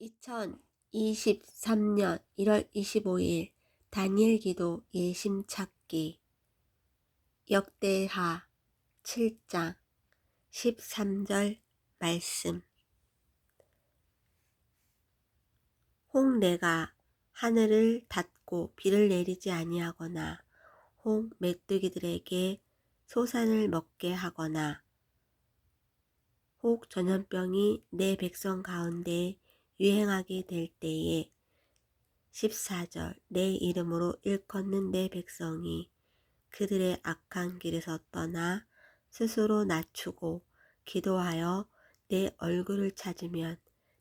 2023년 1월 25일 다니엘 기도 예심 찾기. 역대하 7장 13절 말씀. 혹 내가 하늘을 닫고 비를 내리지 아니하거나 혹 메뚜기들에게 소산을 먹게 하거나 혹 전염병이 내 백성 가운데 유행하게 될 때에 14절 내 이름으로 일컫는 내 백성이 그들의 악한 길에서 떠나 스스로 낮추고 기도하여 내 얼굴을 찾으면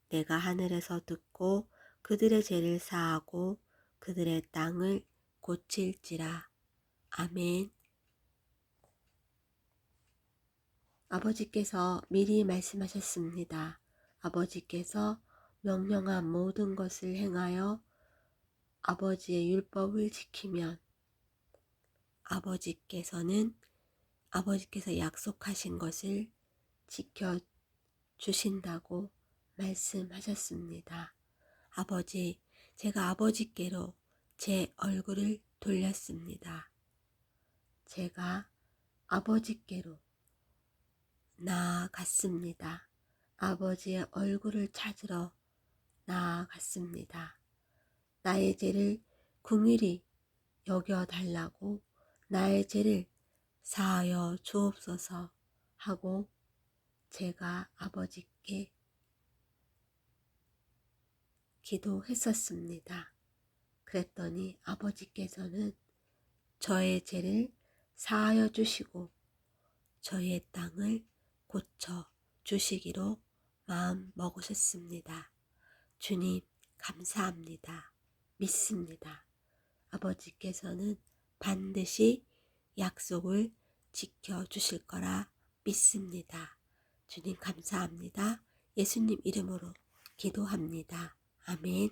내가 하늘에서 듣고 그들의 죄를 사하고 그들의 땅을 고칠지라. 아멘. 아버지께서 미리 말씀하셨습니다. 아버지께서 명령한 모든 것을 행하여 아버지의 율법을 지키면 아버지께서는 아버지께서 약속하신 것을 지켜 주신다고 말씀하셨습니다. 아버지, 제가 아버지께로 제 얼굴을 돌렸습니다. 제가 아버지께로 나아갔습니다. 아버지의 얼굴을 찾으러 나아갔습니다. 나의 죄를 궁일이 여겨달라고 나의 죄를 사하여 주옵소서 하고 제가 아버지께 기도했었습니다. 그랬더니 아버지께서는 저의 죄를 사하여 주시고 저의 땅을 고쳐 주시기로 마음 먹으셨습니다. 주님, 감사합니다. 믿습니다. 아버지께서는 반드시 약속을 지켜 주실 거라 믿습니다. 주님, 감사합니다. 예수님 이름으로 기도합니다. 아멘.